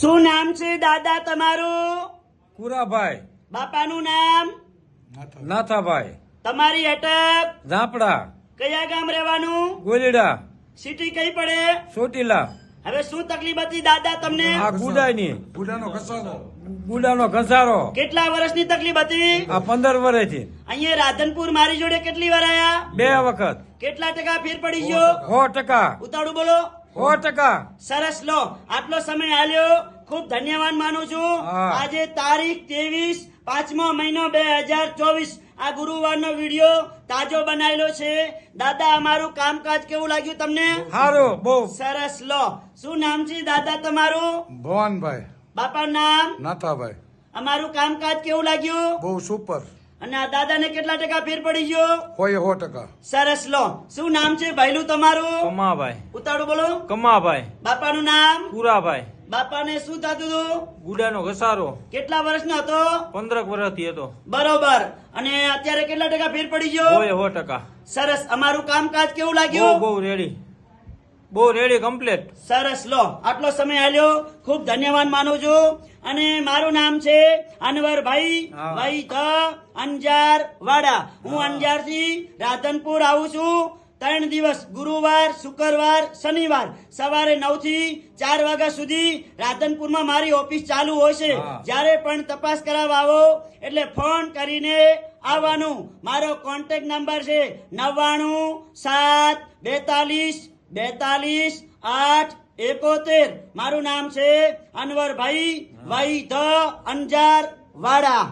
શું નામ છે દાદા તમારું? કુરાભાઈ. બાપાનું નામ? નાથાભાઈ. તમારી અટક? ઝાપડા. કયા ગામ રહેવાનું? ગોલીડા સિટી કઈ પડે? ચોટીલા. હવે શું તકલીફ હતી દાદા તમને? આ ગુડાઈની બુડાનો ઘસારો. ગુડાનો ઘસારો. કેટલા વર્ષની તકલીફ હતી? આ પંદર વર્ષથી. અહીંયા રાધનપુર મારી જોડે કેટલી વાર આયા? બે વખત. કેટલા ટકા ફેર પડી ગયો? સો ટકા. ઉતાળું બોલો. સો ટકા. સરસ લો આટલો સમય આલ્યો. ખૂબ ધન્યવાદ માનું છું. આજે તારીખ ત્રેવીસ પાંચમો મહિનો બે હજાર ચોવીસ. આ ગુરુવારનો વીડિયો તાજો બનાવેલો છે. દાદા અમારું કામકાજ કેવું લાગ્યું તમને? સારું બહુ. સરસ લો. શું નામ છે દાદા તમારું? ભવાનભાઈ. બાપા નામ? નાથાભાઈ. અમારું કામકાજ કેવું લાગ્યું? બહુ સુપર. અને આ દાદાને કેટલા ટકા ફેર પડી ગયો? હોય સો ટકા. સરસ લો. શું નામ છે? ભાઈલું તમારું? કમાભાઈ. ઉતાળું બોલો. કમાભાઈ. બાપાનું નામ? કુરાભાઈ બાપાને શું થતું હતું? ગુડાનો ઘસારો. કેટલા વર્ષનો હતો? પંદર વર્ષથી હતો. બરોબર. અને અત્યારે કેટલા ટકા ફેર પડી ગયો? હોય સો ટકા. સરસ. અમારું કામકાજ કેવું લાગ્યું? બહુ રેડી બહુ રેડી કમ્પ્લીટ સરસ લો. આટલો સમય આલ્યો. ખૂબ ધન્યવાદ માનું છું. અને મારું નામ છે અનવરભાઈ ભાઈ ધ અંજાર વાડા. હું અંજારથી રાધનપુર આવું છું. ત્રણ દિવસ ગુરુવાર શુક્રવાર શનિવાર. સવારે નવથી ચાર વાગ્યા સુધી રાધનપુરમાં મારી ઓફિસ ચાલુ હોય છે. જ્યારે પણ તપાસ કરાવવા આવો એટલે ફોન કરીને આવવાનું. મારો કોન્ટેક્ટ નંબર છે નવ્વાણું સાત બેતાલીસ બેતાલીસ આઠ એકોતેર. મારું નામ છે અનવરભાઈ વાઈ ધ અંજાર. વાડા